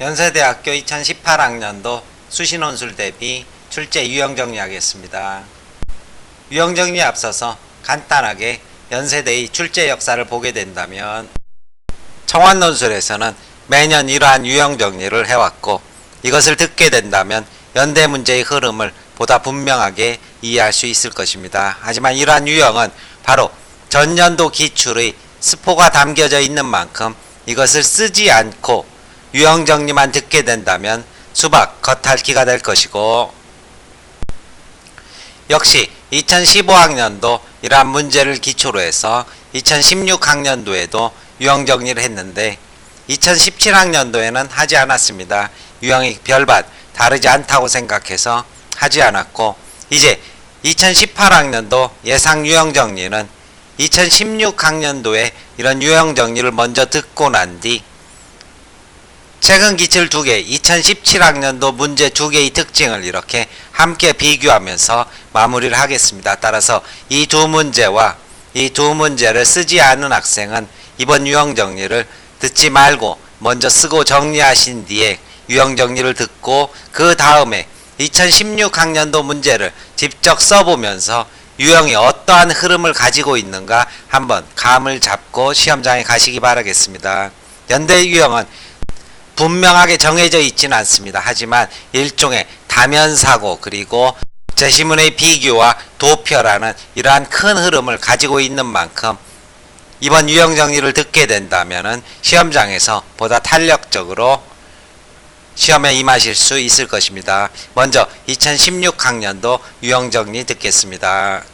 연세대학교 2018학년도 수신원술 대비 출제 유형 정리하겠습니다. 유형 정리에 앞서서 간단하게 연세대의 출제 역사를 보게 된다면 청원논술에서는 매년 이러한 유형 정리를 해왔고 이것을 듣게 된다면 연대 문제의 흐름을 보다 분명하게 이해할 수 있을 것입니다. 하지만 이러한 유형은 바로 전년도 기출의 스포가 담겨져 있는 만큼 이것을 쓰지 않고 유형 정리만 듣게 된다면 수박 겉핥기가 될 것이고 역시 2015학년도 이러한 문제를 기초로 해서 2016학년도에도 유형 정리를 했는데 2017학년도에는 하지 않았습니다. 유형이 별반 다르지 않다고 생각해서 하지 않았고 이제 2018학년도 예상 유형 정리는 2016학년도에 이런 유형 정리를 먼저 듣고 난 뒤 최근 기출 두 개, 2017학년도 문제 두 개의 특징을 이렇게 함께 비교하면서 마무리를 하겠습니다. 따라서 이 두 문제와 이 두 문제를 쓰지 않은 학생은 이번 유형 정리를 듣지 말고 먼저 쓰고 정리하신 뒤에 유형 정리를 듣고 그 다음에 2016학년도 문제를 직접 써보면서 유형이 어떠한 흐름을 가지고 있는가 한번 감을 잡고 시험장에 가시기 바라겠습니다. 연대 유형은 분명하게 정해져 있지는 않습니다. 하지만 일종의 다면사고 그리고 제시문의 비교와 도표라는 이러한 큰 흐름을 가지고 있는 만큼 이번 유형 정리를 듣게 된다면은 시험장에서 보다 탄력적으로 시험에 임하실 수 있을 것입니다. 먼저 2016학년도 유형 정리 듣겠습니다.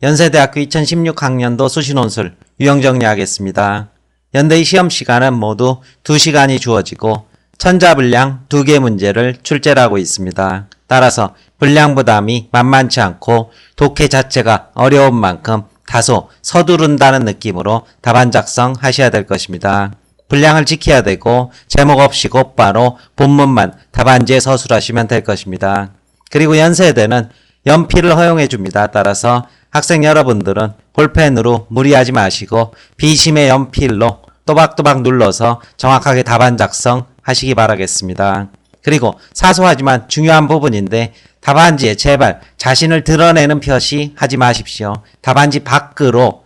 연세대학교 2016학년도 수시논술 유형 정리하겠습니다. 연대의 시험 시간은 모두 2시간이 주어지고 천자 분량 2개 문제를 출제를 하고 있습니다. 따라서 분량 부담이 만만치 않고 독해 자체가 어려운 만큼 다소 서두른다는 느낌으로 답안 작성하셔야 될 것입니다. 분량을 지켜야 되고 제목 없이 곧바로 본문만 답안지에 서술하시면 될 것입니다. 그리고 연세대는 연필을 허용해 줍니다. 따라서 학생 여러분들은 볼펜으로 무리하지 마시고 비심의 연필로 또박또박 눌러서 정확하게 답안 작성하시기 바라겠습니다. 그리고 사소하지만 중요한 부분인데 답안지에 제발 자신을 드러내는 표시 하지 마십시오. 답안지 밖으로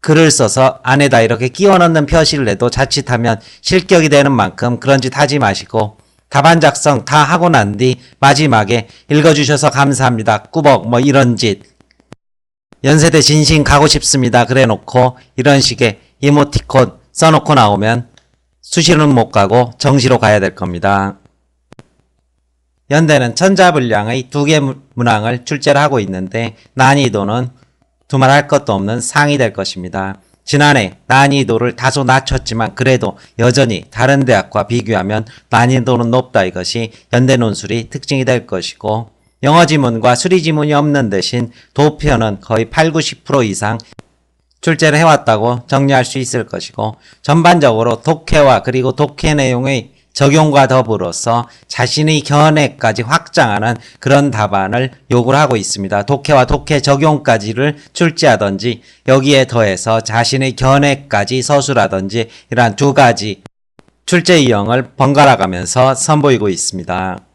글을 써서 안에다 이렇게 끼워 넣는 표시를 해도 자칫하면 실격이 되는 만큼 그런 짓 하지 마시고 답안 작성 다 하고 난 뒤 마지막에 읽어주셔서 감사합니다. 꾸벅 뭐 이런 짓 연세대 진심 가고 싶습니다. 그래 놓고 이런 식의 이모티콘 써놓고 나오면 수시로는 못 가고 정시로 가야 될 겁니다. 연대는 천자분량의 두 개 문항을 출제를 하고 있는데 난이도는 두말할 것도 없는 상이 될 것입니다. 지난해 난이도를 다소 낮췄지만 그래도 여전히 다른 대학과 비교하면 난이도는 높다 이것이 연대 논술이 특징이 될 것이고 영어 지문과 수리 지문이 없는 대신 도표는 거의 8, 90% 이상 출제를 해왔다고 정리할 수 있을 것이고 전반적으로 독해와 그리고 독해 내용의 적용과 더불어서 자신의 견해까지 확장하는 그런 답안을 요구를 하고 있습니다. 독해와 독해 적용까지를 출제하든지 여기에 더해서 자신의 견해까지 서술하든지 이러한 두 가지 출제 유형을 번갈아 가면서 선보이고 있습니다.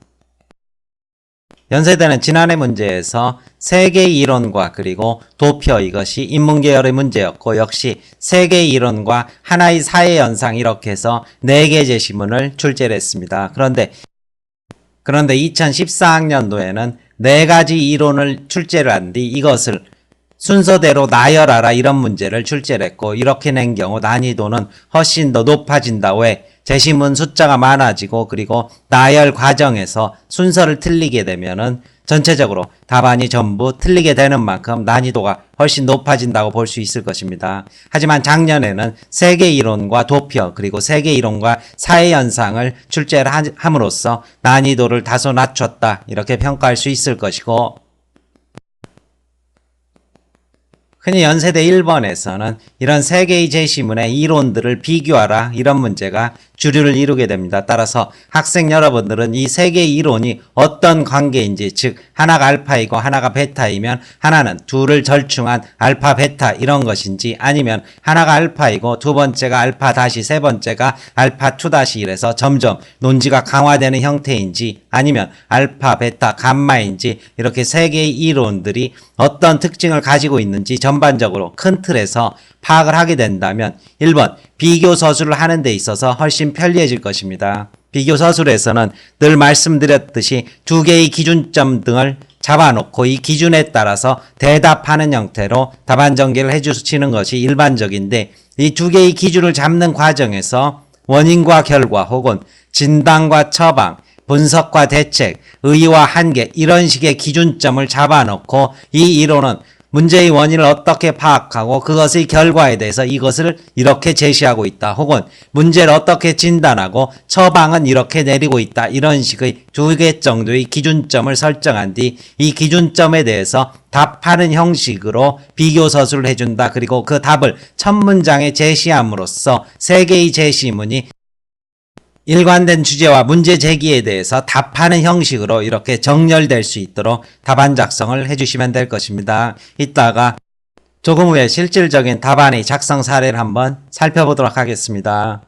연세대는 지난해 문제에서 세계 이론과 그리고 도표 이것이 인문계열의 문제였고 역시 세계 이론과 하나의 사회 현상 이렇게 해서 네 개 제시문을 출제를 했습니다. 그런데 그런데 2014학년도에는 네 가지 이론을 출제를 한 뒤 이것을 순서대로 나열하라 이런 문제를 출제를 했고 이렇게 낸 경우 난이도는 훨씬 더 높아진다. 왜? 제시문 숫자가 많아지고 그리고 나열 과정에서 순서를 틀리게 되면은 전체적으로 답안이 전부 틀리게 되는 만큼 난이도가 훨씬 높아진다고 볼 수 있을 것입니다. 하지만 작년에는 세계 이론과 도표 그리고 세계 이론과 사회 현상을 출제를 하- 함으로써 난이도를 다소 낮췄다 이렇게 평가할 수 있을 것이고 흔히 연세대 1번에서는 이런 세 개의 제시문의 이론들을 비교하라 이런 문제가 주류를 이루게 됩니다. 따라서 학생 여러분들은 이 세 개의 이론이 어떤 관계인지 즉 하나가 알파이고 하나가 베타이면 하나는 둘을 절충한 알파 베타 이런 것인지 아니면 하나가 알파이고 두 번째가 알파 다시 세 번째가 알파 투 다시 이래서 점점 논지가 강화되는 형태인지 아니면 알파 베타 감마인지 이렇게 세 개의 이론들이 어떤 특징을 가지고 있는지 전반적으로 큰 틀에서 파악을 하게 된다면 1번 비교 서술을 하는 데 있어서 훨씬 편리해질 것입니다. 비교 서술에서는 늘 말씀드렸듯이 두 개의 기준점 등을 잡아놓고 이 기준에 따라서 대답하는 형태로 답안 전개를 해주시는 것이 일반적인데 이 두 개의 기준을 잡는 과정에서 원인과 결과 혹은 진단과 처방, 분석과 대책, 의의와 한계 이런 식의 기준점을 잡아놓고 이 이론은 문제의 원인을 어떻게 파악하고 그것의 결과에 대해서 이것을 이렇게 제시하고 있다. 혹은 문제를 어떻게 진단하고 처방은 이렇게 내리고 있다. 이런 식의 두 개 정도의 기준점을 설정한 뒤 이 기준점에 대해서 답하는 형식으로 비교 서술을 해준다. 그리고 그 답을 첫 문장에 제시함으로써 세 개의 제시문이 일관된 주제와 문제 제기에 대해서 답하는 형식으로 이렇게 정렬될 수 있도록 답안 작성을 해주시면 될 것입니다. 이따가 조금 후에 실질적인 답안의 작성 사례를 한번 살펴보도록 하겠습니다.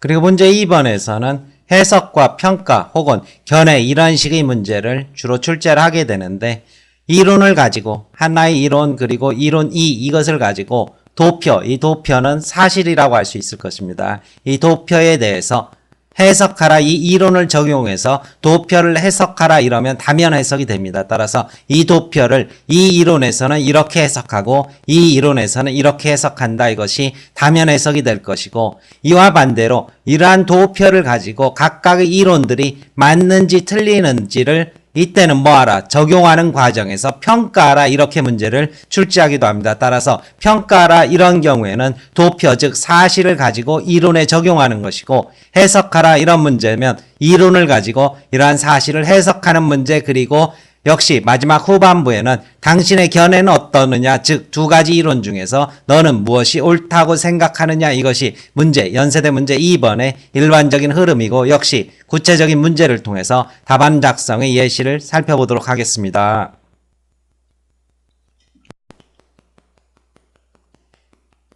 그리고 문제 2번에서는 해석과 평가 혹은 견해 이런 식의 문제를 주로 출제를 하게 되는데 이론을 가지고 하나의 이론 그리고 이론 2 이것을 가지고 도표, 이 도표는 사실이라고 할 수 있을 것입니다. 이 도표에 대해서 해석하라 이 이론을 적용해서 도표를 해석하라 이러면 다면 해석이 됩니다. 따라서 이 도표를 이 이론에서는 이렇게 해석하고 이 이론에서는 이렇게 해석한다 이것이 다면 해석이 될 것이고 이와 반대로 이러한 도표를 가지고 각각의 이론들이 맞는지 틀리는지를 이때는 뭐하라? 적용하는 과정에서 평가하라 이렇게 문제를 출제하기도 합니다. 따라서 평가하라 이런 경우에는 도표 즉 사실을 가지고 이론에 적용하는 것이고 해석하라 이런 문제면 이론을 가지고 이러한 사실을 해석하는 문제 그리고 역시 마지막 후반부에는 당신의 견해는 어떠느냐, 즉 두 가지 이론 중에서 너는 무엇이 옳다고 생각하느냐 이것이 문제, 연세대 문제 2번의 일반적인 흐름이고 역시 구체적인 문제를 통해서 답안 작성의 예시를 살펴보도록 하겠습니다.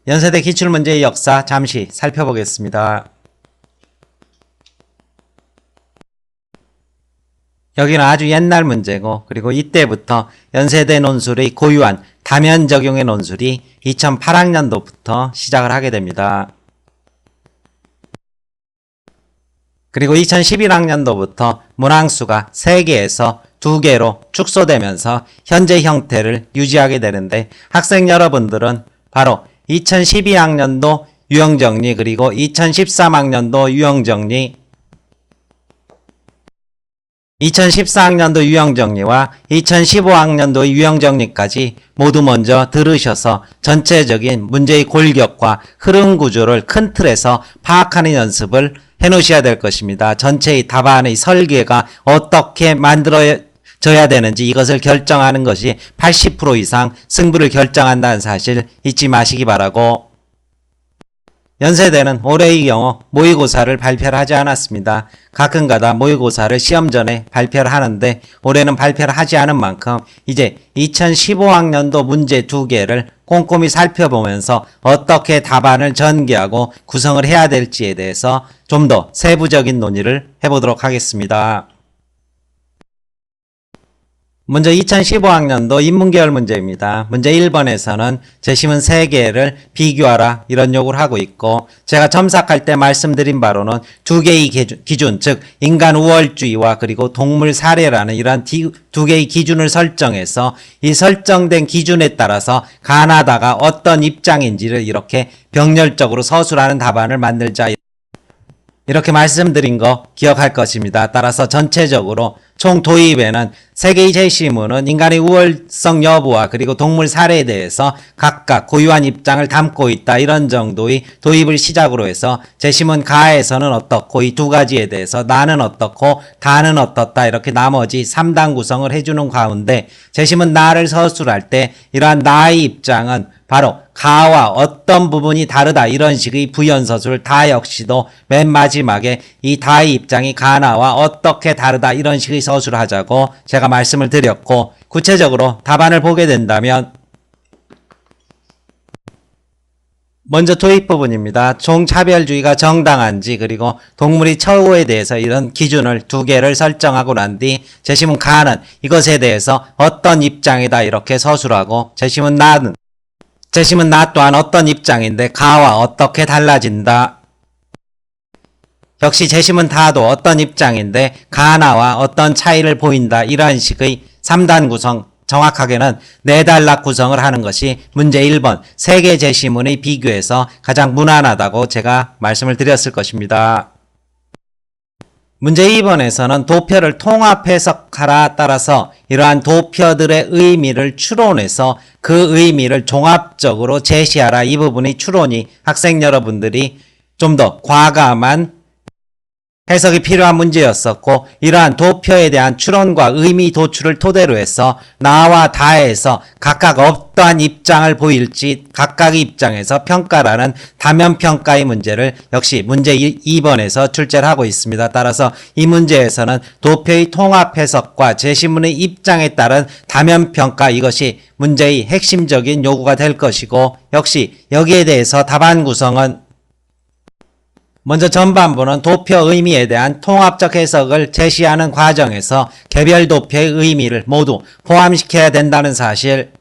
연세대 기출문제의 역사 잠시 살펴보겠습니다. 여기는 아주 옛날 문제고 그리고 이때부터 연세대 논술의 고유한 다면 적용의 논술이 2008학년도부터 시작을 하게 됩니다. 그리고 2011학년도부터 문항수가 3개에서 2개로 축소되면서 현재 형태를 유지하게 되는데 학생 여러분들은 바로 2012학년도 유형정리 그리고 2013학년도 유형정리 2014학년도 유형정리와 2015학년도 유형정리까지 모두 먼저 들으셔서 전체적인 문제의 골격과 흐름 구조를 큰 틀에서 파악하는 연습을 해 놓으셔야 될 것입니다. 전체의 답안의 설계가 어떻게 만들어져야 되는지 이것을 결정하는 것이 80% 이상 승부를 결정한다는 사실 잊지 마시기 바라고 연세대는 올해의 경우 모의고사를 발표를 하지 않았습니다. 가끔가다 모의고사를 시험 전에 발표를 하는데 올해는 발표를 하지 않은 만큼 이제 2015학년도 문제 두 개를 꼼꼼히 살펴보면서 어떻게 답안을 전개하고 구성을 해야 될지에 대해서 좀 더 세부적인 논의를 해보도록 하겠습니다. 먼저 2015학년도 인문계열 문제입니다. 문제 1번에서는 제시문 3개를 비교하라 이런 요구를 하고 있고 제가 첨삭할 때 말씀드린 바로는 두 개의 기준, 즉 인간 우월주의와 그리고 동물 사례라는 이러한 두 개의 기준을 설정해서 이 설정된 기준에 따라서 가나다가 어떤 입장인지를 이렇게 병렬적으로 서술하는 답안을 만들자 이렇게 말씀드린 거 기억할 것입니다. 따라서 전체적으로 총 도입에는 세계의 제시문은 인간의 우월성 여부와 그리고 동물 사례에 대해서 각각 고유한 입장을 담고 있다. 이런 정도의 도입을 시작으로 해서 제시문 가에서는 어떻고 이 두 가지에 대해서 나는 어떻고 다는 어떻다. 이렇게 나머지 3단 구성을 해주는 가운데 제시문 나를 서술할 때 이러한 나의 입장은 바로 가와 어떤 부분이 다르다 이런 식의 부연서술 다 역시도 맨 마지막에 이 다의 입장이 가나와 어떻게 다르다 이런 식의 서 술을 하자고 제가 말씀을 드렸고 구체적으로 답안을 보게 된다면 먼저 도입 부분입니다. 종차별주의가 정당한지 그리고 동물이 처우에 대해서 이런 기준을 두 개를 설정하고 난 뒤 제시문 가는 이것에 대해서 어떤 입장이다 이렇게 서술하고 제시문 나는 제시문 나 또한 어떤 입장인데 가와 어떻게 달라진다. 역시 제시문 다도 어떤 입장인데 가나와 어떤 차이를 보인다. 이러한 식의 3단 구성 정확하게는 네 단락 구성을 하는 것이 문제 1번 세계 제시문의 비교에서 가장 무난하다고 제가 말씀을 드렸을 것입니다. 문제 2번에서는 도표를 통합 해석하라 따라서 이러한 도표들의 의미를 추론해서 그 의미를 종합적으로 제시하라 이 부분의 추론이 학생 여러분들이 좀 더 과감한 해석이 필요한 문제였었고 이러한 도표에 대한 추론과 의미 도출을 토대로 해서 나와 다에서 각각 어떠한 입장을 보일지 각각의 입장에서 평가라는 다면 평가의 문제를 역시 문제 2번에서 출제를 하고 있습니다. 따라서 이 문제에서는 도표의 통합 해석과 제시문의 입장에 따른 다면 평가 이것이 문제의 핵심적인 요구가 될 것이고 역시 여기에 대해서 답안 구성은 먼저 전반부는 도표 의미에 대한 통합적 해석을 제시하는 과정에서 개별 도표의 의미를 모두 포함시켜야 된다는 사실,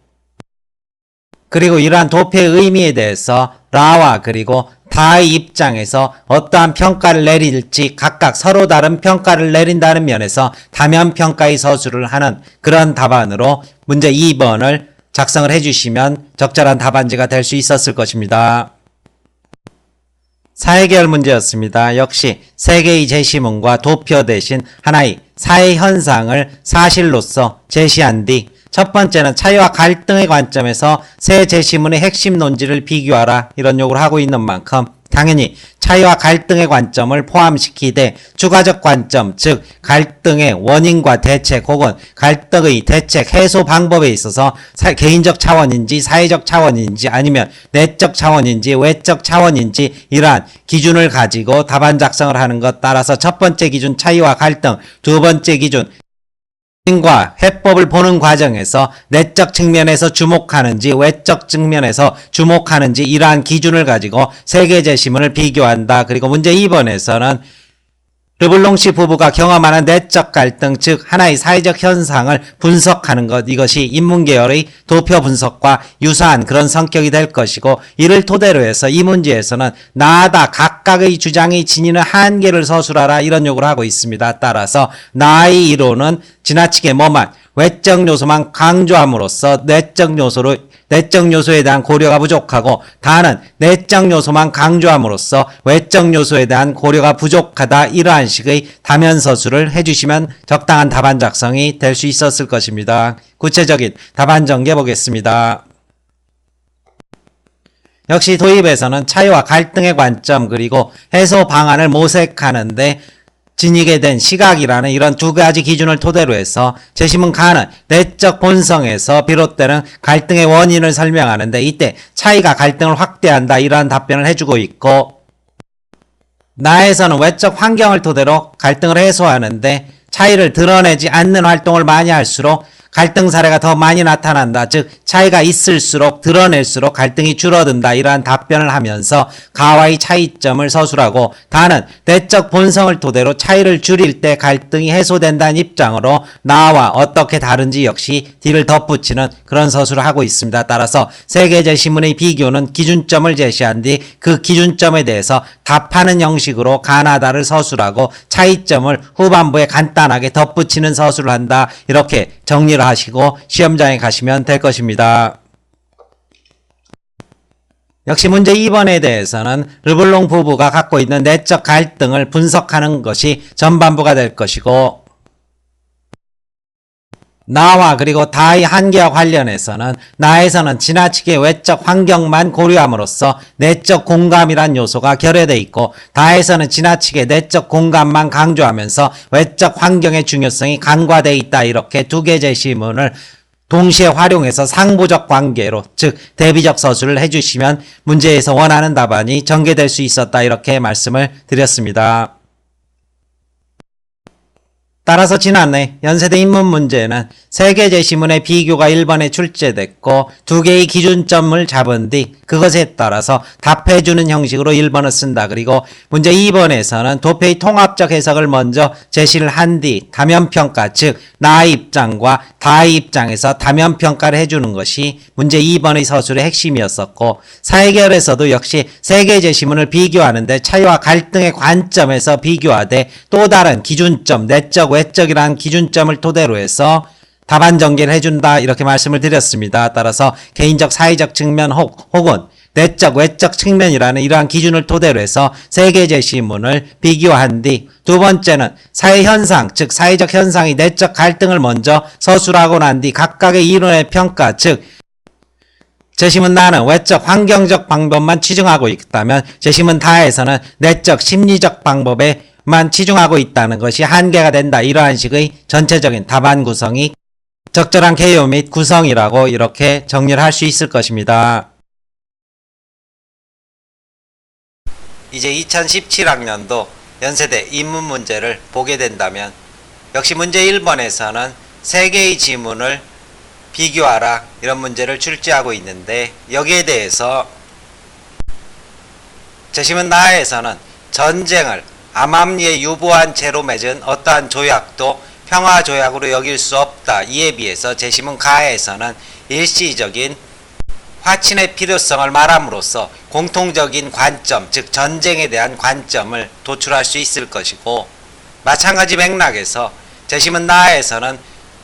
그리고 이러한 도표의 의미에 대해서 라와 그리고 다의 입장에서 어떠한 평가를 내릴지 각각 서로 다른 평가를 내린다는 면에서 다면 평가의 서술을 하는 그런 답안으로 문제 2번을 작성을 해주시면 적절한 답안지가 될 수 있었을 것입니다. 사회계열 문제였습니다. 역시 세계의 제시문과 도표 대신 하나의 사회 현상을 사실로서 제시한 뒤 첫 번째는 차이와 갈등의 관점에서 새 제시문의 핵심 논지를 비교하라 이런 요구를 하고 있는 만큼 당연히 차이와 갈등의 관점을 포함시키되 추가적 관점, 즉 갈등의 원인과 대책 혹은 갈등의 대책 해소 방법에 있어서 사, 개인적 차원인지 사회적 차원인지 아니면 내적 차원인지 외적 차원인지 이러한 기준을 가지고 답안 작성을 하는 것 따라서 첫 번째 기준 차이와 갈등, 두 번째 기준 과 해법을 보는 과정에서 내적 측면에서 주목하는지 외적 측면에서 주목하는지 이러한 기준을 가지고 세계 제시문을 비교한다. 그리고 문제 2번에서는 르블롱 씨 부부가 경험하는 내적 갈등, 즉 하나의 사회적 현상을 분석하는 것 이것이 인문계열의 도표 분석과 유사한 그런 성격이 될 것이고 이를 토대로 해서 이 문제에서는 나다 각각의 주장이 지니는 한계를 서술하라 이런 요구를 하고 있습니다. 따라서 나의 이론은 지나치게 뭐만 외적 요소만 강조함으로써 내적 요소로 내적 요소에 대한 고려가 부족하고 다는 내적 요소만 강조함으로써 외적 요소에 대한 고려가 부족하다 이러한 식의 다면 서술을 해주시면 적당한 답안 작성이 될 수 있었을 것입니다. 구체적인 답안 전개 보겠습니다. 역시 도입에서는 차이와 갈등의 관점 그리고 해소 방안을 모색하는데 지니게 된 시각이라는 이런 두 가지 기준을 토대로 해서 제시문 가는 내적 본성에서 비롯되는 갈등의 원인을 설명하는데 이때 차이가 갈등을 확대한다 이러한 답변을 해주고 있고 나에서는 외적 환경을 토대로 갈등을 해소하는데 차이를 드러내지 않는 활동을 많이 할수록 갈등 사례가 더 많이 나타난다. 즉 차이가 있을수록 드러낼수록 갈등이 줄어든다. 이러한 답변을 하면서 가와의 차이점을 서술하고 다는 내적 본성을 토대로 차이를 줄일 때 갈등이 해소된다는 입장으로 나와 어떻게 다른지 역시 뒤를 덧붙이는 그런 서술을 하고 있습니다. 따라서 세계제시문의 비교는 기준점을 제시한 뒤 그 기준점에 대해서 답하는 형식으로 가나다를 서술하고 차이점을 후반부에 간단 하게 덧붙이는 서술을 한다. 이렇게 정리를 하시고 시험장에 가시면 될 것입니다. 역시 문제 2번에 대해서는 르블롱 부부가 갖고 있는 내적 갈등을 분석하는 것이 전반부가 될 것이고 나와 그리고 다의 한계와 관련해서는 나에서는 지나치게 외적 환경만 고려함으로써 내적 공감이란 요소가 결여돼 있고 다에서는 지나치게 내적 공감만 강조하면서 외적 환경의 중요성이 간과돼 있다 이렇게 두 개 제시문을 동시에 활용해서 상부적 관계로 즉 대비적 서술을 해주시면 문제에서 원하는 답안이 전개될 수 있었다 이렇게 말씀을 드렸습니다. 따라서 지난해 연세대 인문 문제는 세개 제시문의 비교가 1번에 출제됐고 두 개의 기준점을 잡은 뒤 그것에 따라서 답해주는 형식으로 1번을 쓴다. 그리고 문제 2번에서는 도표의 통합적 해석을 먼저 제시를 한 뒤 다면평가 즉 나의 입장과 다의 입장에서 다면평가를 해주는 것이 문제 2번의 서술의 핵심이었었고 사회계열에서도 역시 세개 제시문을 비교하는데 차이와 갈등의 관점에서 비교하되 또 다른 기준점 내적 외 적이라는 기준점을 토대로 해서 답안 전개를 해준다 이렇게 말씀을 드렸습니다. 따라서 개인적 사회적 측면 혹, 혹은 내적 외적 측면이라는 이러한 기준을 토대로 해서 세계 제시문을 비교한 뒤 두 번째는 사회 현상 즉 사회적 현상이 내적 갈등을 먼저 서술하고 난 뒤 각각의 이론의 평가 즉 제시문 나는 외적 환경적 방법만 치중하고 있다면 제시문 다에서는 내적 심리적 방법에 만 치중하고 있다는 것이 한계가 된다. 이러한 식의 전체적인 답안 구성이 적절한 개요 및 구성이라고 이렇게 정리를 할 수 있을 것입니다. 이제 2017학년도 연세대 인문 문제를 보게 된다면 역시 문제 1번에서는 세 개의 지문을 비교하라 이런 문제를 출제하고 있는데 여기에 대해서 제시문 나에서는 전쟁을 암암리에 유보한 채로 맺은 어떠한 조약도 평화 조약으로 여길 수 없다. 이에 비해서 제시문 가에서는 일시적인 화친의 필요성을 말함으로써 공통적인 관점, 즉 전쟁에 대한 관점을 도출할 수 있을 것이고 마찬가지 맥락에서 제시문 나에서는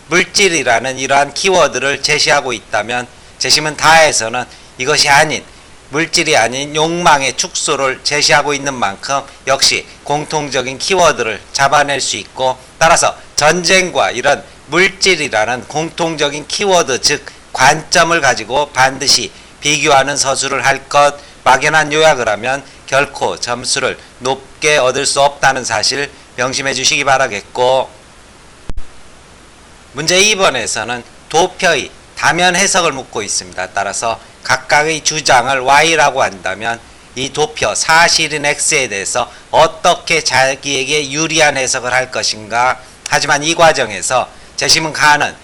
물질이라는 이러한 키워드를 제시하고 있다면 제시문 다에서는 이것이 아닌 물질이 아닌 욕망의 축소를 제시하고 있는 만큼 역시 공통적인 키워드를 잡아낼 수 있고 따라서 전쟁과 이런 물질이라는 공통적인 키워드 즉 관점을 가지고 반드시 비교하는 서술을 할 것 막연한 요약을 하면 결코 점수를 높게 얻을 수 없다는 사실 명심해 주시기 바라겠고 문제 2번에서는 도표의 다면 해석을 묻고 있습니다. 따라서 각각의 주장을 Y라고 한다면 이 도표 사실인 X에 대해서 어떻게 자기에게 유리한 해석을 할 것인가? 하지만 이 과정에서 재심은 가는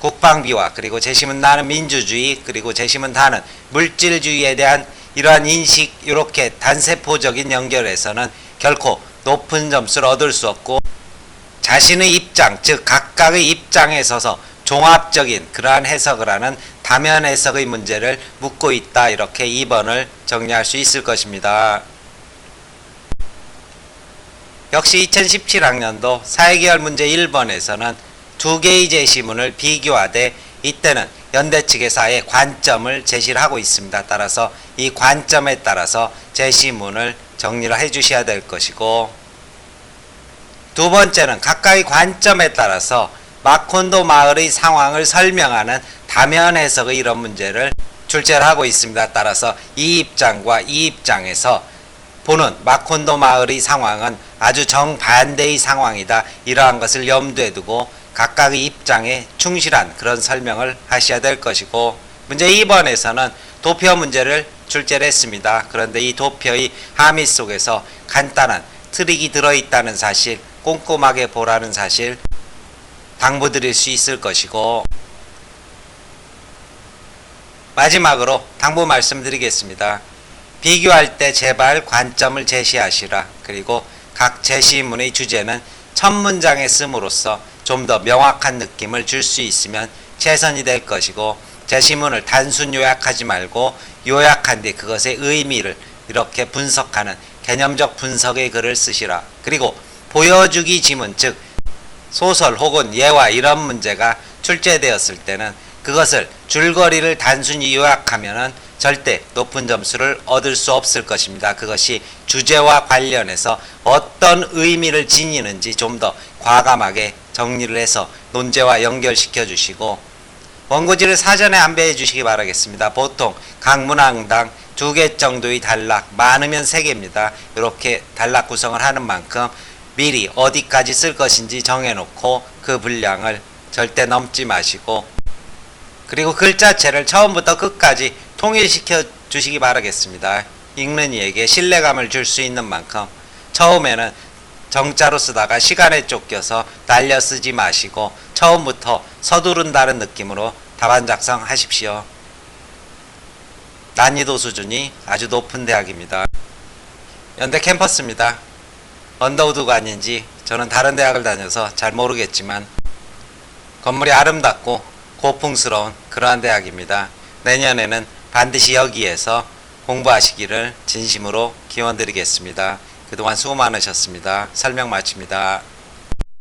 국방비와 그리고 재심은 나는 민주주의 그리고 재심은 다는 물질주의에 대한 이러한 인식 이렇게 단세포적인 연결에서는 결코 높은 점수를 얻을 수 없고 자신의 입장 즉 각각의 입장에 서서 종합적인 그러한 해석을 하는 다면 해석의 문제를 묻고 있다 이렇게 2번을 정리할 수 있을 것입니다. 역시 2017학년도 사회계열 문제 1번에서는 두 개의 제시문을 비교하되 이때는 연대 아예 관점을 제시를 하고 있습니다. 따라서 이 관점에 따라서 제시문을 정리를 해 주셔야 될 것이고 두 번째는 각각의 관점에 따라서 마콘도 마을의 상황을 설명하는 다면 해석의 이런 문제를 출제를 하고 있습니다. 따라서 이 입장과 이 입장에서 보는 마콘도 마을의 상황은 아주 정반대의 상황이다. 이러한 것을 염두에 두고 각각의 입장에 충실한 그런 설명을 하셔야 될 것이고 문제 2번에서는 도표 문제를 출제를 했습니다. 그런데 이 도표의 함의 속에서 간단한 트릭이 들어있다는 사실, 꼼꼼하게 보라는 사실 당부드릴 수 있을 것이고 마지막으로 당부 말씀드리겠습니다. 비교할 때 제발 관점을 제시하시라. 그리고 각 제시문의 주제는 첫 문장에 씀으로써 좀 더 명확한 느낌을 줄 수 있으면 최선이 될 것이고 제시문을 단순 요약하지 말고 요약한 뒤 그것의 의미를 이렇게 분석하는 개념적 분석의 글을 쓰시라. 그리고 보여주기 지문 즉 소설 혹은 예화 이런 문제가 출제되었을 때는 그것을 줄거리를 단순히 요약하면은 절대 높은 점수를 얻을 수 없을 것입니다. 그것이 주제와 관련해서 어떤 의미를 지니는지 좀 더 과감하게 정리를 해서 논제와 연결시켜 주시고 원고지를 사전에 안배해 주시기 바라겠습니다. 보통 각 문항당 두 개 정도의 단락, 많으면 세 개입니다. 이렇게 단락 구성을 하는 만큼 미리 어디까지 쓸 것인지 정해놓고 그 분량을 절대 넘지 마시고 그리고 글자체를 처음부터 끝까지 통일시켜 주시기 바라겠습니다. 읽는 이에게 신뢰감을 줄 수 있는 만큼 처음에는 정자로 쓰다가 시간에 쫓겨서 날려 쓰지 마시고 처음부터 서두른다는 느낌으로 답안 작성하십시오. 난이도 수준이 아주 높은 대학입니다. 연대 캠퍼스입니다. 언더우드가 아닌지 저는 다른 대학을 다녀서 잘 모르겠지만 건물이 아름답고 고풍스러운 그러한 대학입니다. 내년에는 반드시 여기에서 공부하시기를 진심으로 기원드리겠습니다. 그동안 수고 많으셨습니다. 설명 마칩니다.